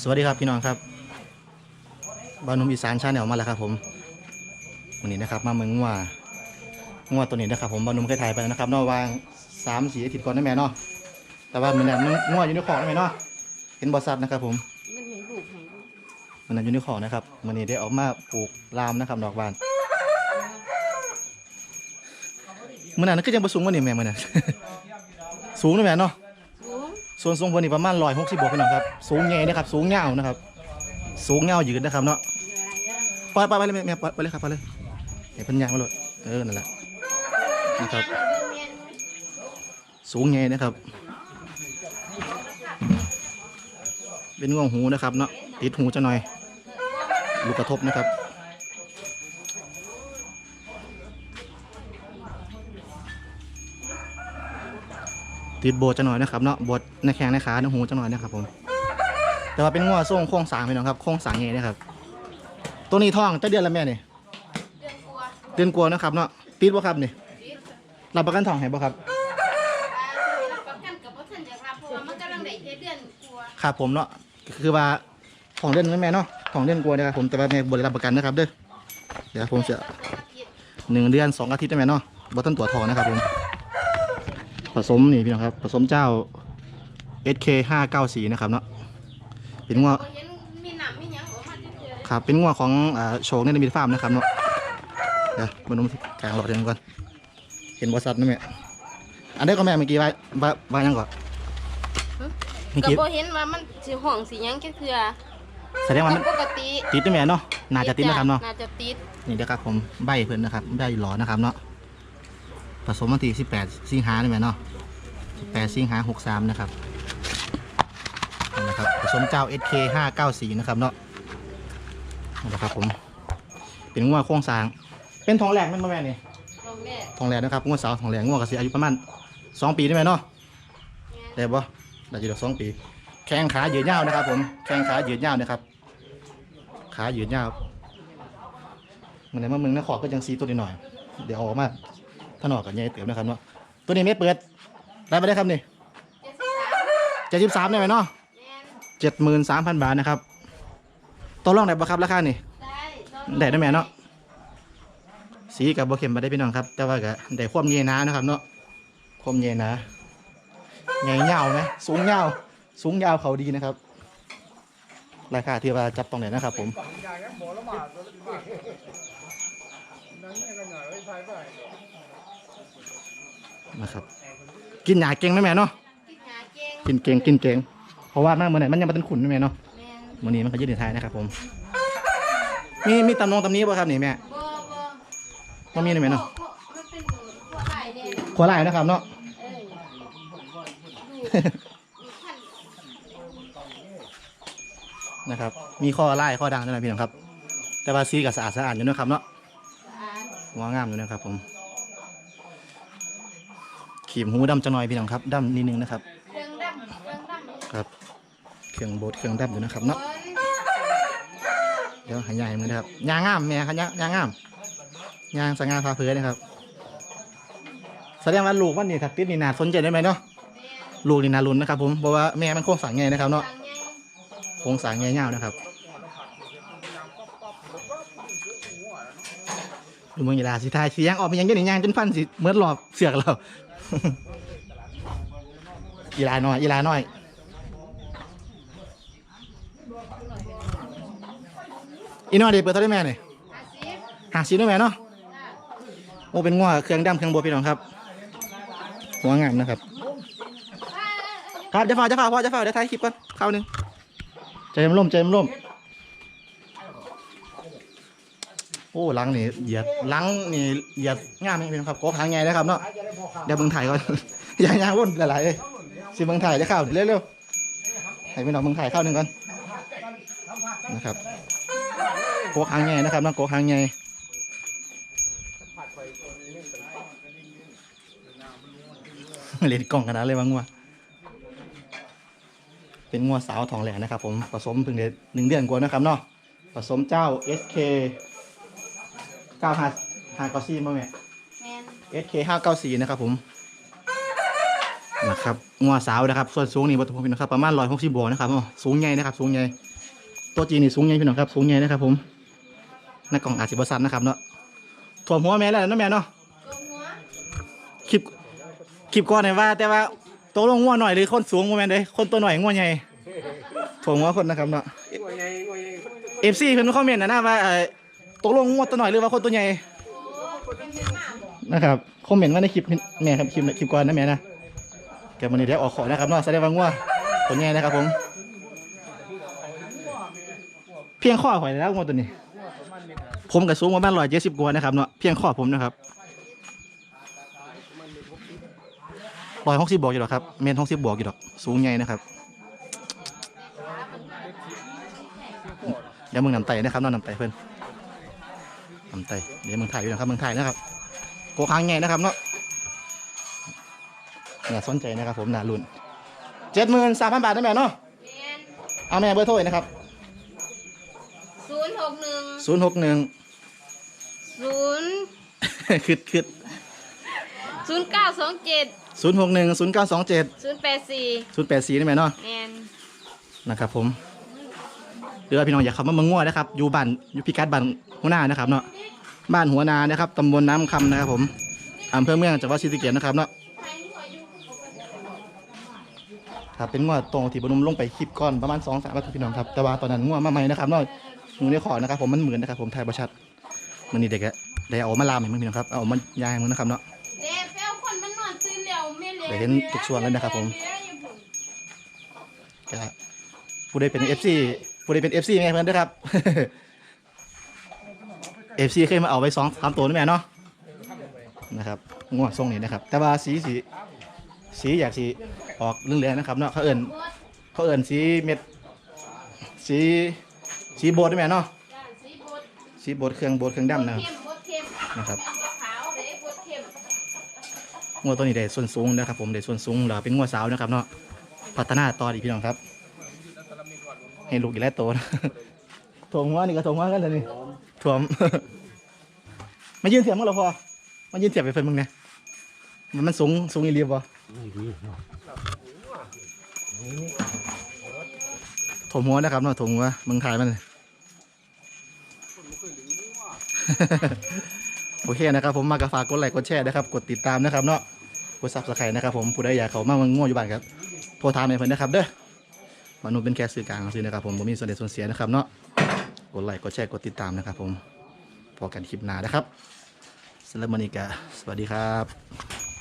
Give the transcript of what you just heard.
สวัสดีครับพี่น้องครับบ้านหนุ่มอีสานชาแนลมาแล้วครับผมวันนี้นะครับ มาเมืองงัวงัวตัวนี้นะครับ ผมบ้านหนุ่มเคยถ่ายไปแล้วนะครับเนอกวางสามสีอาทิตย์ก่อนได้ไหมเนาะแต่ว่ามันเนี่ยมันงัวอยู่ในของได้ไหมเนาะเป็นบอสัตนะครับ ผมมันมีลูกให้ลูกมันนั้นอยู่ในของนะครับวันนี้ได้ออกมาปลูกรามนะครับดอกบาน มันนั้นก็ยังประสูงวันนี้แม่มันนั้น สูงนะแม่เนาะสูงส่วนสูงเพิ่นนี่ประมาณร้อยหกสิบบวกพี่น้องครับ สูงใหญ่นะครับ สูงเงาวนะครับ สูงเงาวยืดนะครับเนาะปล่อยปล่อยไปเลยแม่แม่ปล่อยไปเลยครับปล่อยเลยเห็นเพิ่นยางมาเลยเออนั่นแหละนะครับ สูงใหญ่นะครับ เป็นง่วงหูนะครับเนาะติดหูจะหน่อยลูกกระทบนะครับ ติดโบจะหน่อยนะครับเนาะโบดในแข้งในขาในหูจะหน่อยนะครับผม แต่ว่าเป็นงัวทรงโค้งสางพี่น้องครับโค้งสางไงนะครับ ตัวนี้ท้องจะเดือนละแม่นี่เดือนกว่าเดือนกว่านะครับเนาะติดบ่ครับนี่ติดรับประกันท้องให้บ่ครับรับประกันกับพ่ท่านจะรับพว่ามันกำลังได้แค่เดือนกว่าครับผมเนาะคือว่าท้องเดือนนั้นแม่เนาะท้องเดือนกว่านะครับผมแต่ว่าแม่บ่ได้รับประกันนะครับเด้อเดี๋ยวผมจะหนึ่งเดือนสองอาทิตย์ได้ไหมเนาะบอตันตัวทองนะครับผม ผสมนี่พี่น้องครับ ผสมเจ้า SK ห้าเก้าสีนะครับเนาะเป็นงัวเห็นมีหนามมีหยังออกมาเจอครับเป็นงัวของอ่าโชงในมิตฟาร์มนะครับเนาะเดี๋ยวมาดูกลางหลอดเดี๋ยวก่อนเห็นบริษัทนะแม่อันนี้ก็แม่เมื่อกี้ไว้ไว้ไว้ยังก่อนเมื่อก็กี้บ่เห็นว่ามันสิห้องสิหยังแค่คือแสดงว่ามันปกติติดนะแม่เนาะน่าจะติดนะครับเนาะน่าจะติดนี่เดี๋ยวครับผมใบเพิ่นนะครับใบหลอนะครับเนาะ ผสมวันที่ 18 สิงหาใช่ไหมเนาะ 18 สิงหา63 นะครับนี่นะครับ ผสมเจ้า SK 594 นะครับเนาะนี่นะครับผม เป็นงัวโครงสร้าง เป็นทองแหลกแมันบ่แม่นี่ลองแม่ทองแหลกนะครับงัวสาวทองแหลกงัวกสิอายุประมาณ 2 ปีได้ไหมเนาะ ได้บ่ได้อยู่ดอกสองปี แข้งขายืดยาวนะครับผม แข้งขายืดยาวนะครับ ขายืดยาวมันในเมื่อมึงนะขอก็ยังซีตัวนิดหน่อย เดี๋ยวเอาออกมา ถนอกกับยายเติมนะครับเนาะตัวนี้ไม่เปิดได้ไปได้ครับนี่เจ็ดสิบสามเจ็ดสิบสามได้ไหมเนาะเจ็ดหมื่นสามพันบาทนะครับต่อรองได้ปะครับราคานี่ได้ได้ได้ไหมเนาะสีกับโบเข็มมาได้พี่น้องครับ แต่ว่าก็ได้ความเยนานะครับ เนาะความเยนาใหญ่ยาไหมสูงยาสูงยาวเขาดีนะครับ ราคาที่ว่าจับตรงไหนนะครับ ผม นะครับกินหยาเก่งไหมแม่เนาะกินหาเก่งกินเก่งกินเก่งเพราะว่ามันเมื่อไหร่มันยังไม่เป็นขุนนะแม่เนาะแม่นวันนี้มันก็ยืดในท้ายนะครับผมมีมีตำนงตำนี้ป่ะครับนี่แม่บ่บ่มันมีได้ไหมเนาะมันเป็นหัวไหล่เนี่ยขวาลายนะครับเนาะเออดูดูพันนะครับ มีข้อไล่ข้อดังด้วยนะพี่น้องครับ แต่ว่าซีกับสะอาดสะอาดอยู่นะครับเนาะสะอาดหัวงามอยู่นะครับผม ขีมหูดำจะหน่อยพี่น้องครับดำนิดนึงนะครับ เครื่องดำเครื่องดำครับเครื่องโบดเครื่องดำอยู่นะครับเนาะเดี๋ยวใหายายมือนะครับยางงามแม่ครับยางยางงามยางสง่าพาเพลินนะครับ แสดงว่าลูกมันนี่ถัดติดนี่นาสนใจได้ไหมเนาะลูกนี่นารุนนะครับ ผมเพราะว่าแม่มันโค้งสางไงนะครับเนาะทางไงโค้งสางไงเงาวนะครับดูมึงอย่าด่าสิทายเสียงออกมายังอยังนี่ยางจนฟันสิเมื่อหลอบเสือกเราอีลาหน่อย อีลาหน่อย อีน้อยเดี๋ยวเปิดเท่าได้แม่เนี่ยหาซีได้แม่เนาะ โอ้ เป็นง้อเครื่องดำเครื่องโบวพี่น้องครับ หัวงามนะครับอ่าเอ้ยครับจะฝ่าจะฝ่าพ่อจะฝ่าเดี๋ยวถ่ายคลิปก่อนเข้าหนึ่งใจมันล่มใจมันล่ม โอ้หลังนี่เหยียดหลังนี่เหยียดงามนี่พี่น้องครับโก้หางไงนะครับเนาะเดี๋ยวเบิ่งถ่ายก่อน อย่าอย่าวนหลายๆเลยสิเบิ่งถ่ายจะเข้าเร็วๆให้พี่น้องเบิ่งถ่ายเข้าหนึ่งก่อนนะครับโก้หางไงนะครับเนาะโก้หางไงเล่นกล่องขนาดเลยว่างัวเป็นงัวสาวทองแหลนะครับผมผสมเพิ่งได้หนึ่งเดือนกว่านะครับเนาะผสมเจ้า SK 9 5 5 9 4มาแม่ แมน SK 5 9 4นะครับผมนะครับงัวสาวนะครับ ส่วนสูงนี่บทุกพี่น้องครับประมาณร้อยหกสิบบวกนะครับอ๋อสูงใหญ่นะครับ สูงใหญ่ตัวจีนนี่สูงใหญ่พี่น้องครับ สูงใหญ่นะครับ ผมหน้ากล่องอาจจะบสันนะครับเนาะถ่วมหัวแม่แล้วนะแม่เนาะตัวหัวคลิปคลิปก่อนเนี่ยว่า แต่ว่าตัวลงงัวหน่อยหรือคนสูงโมแมนเลยคนตัวหน่อยงัวใหญ่ถ่วมหัวคนนะครับเนาะงวยไงงวยไงเอฟซีเพิ่นคอมเมนต์นะนะว่าเอ่อ ตกลงงัวตัวหน่อยหรือว่าคนตัวใหญ่นะครับคอมเมนต์มาในคลิปแม่ครับคลิปคลิปก่อนนะแม่นะแกมันนี่ได้ออกขอนะครับเนาะแสดงว่างัวตัวใหญ่นะครับผม เพียงข้อข่อยแล้วงัวตัวนี้ ผมกับสูงประมาณร้อยเจ็ดสิบกว่านะครับเนาะเพียงข้อผมนะครับร้อยหกสิบบวกอยู่หรอกครับเมนหกสิบบวกอยู่หรอกสูงใหญ่นะครับเดี๋ยวมึงนำไตนะครับนอนนำไตเพื่อน นำไตเดี๋ยวมึงถ่ายอยู่นะครับมึงถ่ายนะครับโกค้างไงนะครับเนาะน่าสนใจนะครับ ผมน่ารุ่นเจ็ดหมื่นสามพันบาทได้ไหมเนาะแมนเอาแม่เบอร์โทรอีกนะครับศูนย์หกหนึ่งศูนย์หกหนึ่งศูนย์คืดคืดศูนย์เก้าสองเจ็ดศูนย์หกหนึ่งศูนย์เก้าสองเจ็ดศูนย์แปดสี่ศูนย์แปดสี่ได้ไหมเนาะแมนนะครับผมหรือว่าพี่น้องอยากเข้ามาเมืองง่วนะครับ อยู่บ้านอยู่พิกัดบ้าน หัวหน้านะครับเนาะบ้านหัวนานะครับตำบลน้ำคำนะครับผมอำเภอเมืองจังหวัดศรีสะเกษนะครับเนาะครับเป็นงัวตรงที่บนุมลงไปคลิปก่อนประมาณสองสามนาทีพี่น้องครับแต่ว่าตอนนั้นงัวมาใหม่นะครับเนาะงูในขอนะครับผมมันเหมือนนะครับผมไทยประชัดมันนี่เด็กอะได้เอามาลามให้มึงพี่น้องครับเอามายายให้มึงนะครับเนาะเด็กแป้วคนมันนอนตื่นแล้วไม่เลยได้เห็นทุกส่วนแล้วนะครับผมก็ผู้ใดเป็น FC ผู้ใดเป็น FC แม่เพื่อนด้วยครับ FC เคยมาเอาไว้สองสามตัวนี่แม่เนาะนะครับงวดทรงนี้นะครับ แต่ว่าสีสีสีอยากสีออกเรื่องเหลืองๆนะครับเนาะเขาเอิญเขาเอิญสีเม็ดสีสีโบดได้ไหมเนาะสีบดสีโบดเครื่องโบดเครื่องดำนะครับเข้มบดเข้มนะครับขาวงวดตัวนี้ได้ส่วนสูงนะครับ ผมได้ส่วนสูงเราเป็นงวดสาวนะครับเนาะพัฒนาต่อดีกพี่น้องครับ ให้ลูกอีกแล้วโตนะถ่วงหัวนี่ก็ถ่วงหัวกันเลยนี่ ถ่วม มายืนเสียงมึงเหราพอมายืนเสียบไปเพิ่นมึงเนี่ยมันมันสูงสูงอีเรียบบ่ถ่วงหัวนะครับเนาะถ่วงหัวมึงถ่ายมันโอเคนะครับผมมากระฝากกดไลค์กดแชร์นะครับ กดติดตามนะครับเนาะกดซับสไครต์นะครับผมผู้ใดอยากเข้ามาเมืองง่วอยู่บ้านครับโทรถามให้เพิ่นนะครับเด้อมนุษย์เป็นแค่สื่อกลางซื่อนะครับผมผมมีส่วนเด็ดส่วนเสียนะครับเนาะ กดไลค์กดแชร์กดติดตามนะครับผมพอกันคลิปหน้านะครับสำหรับวันนี้ก็สวัสดีครับ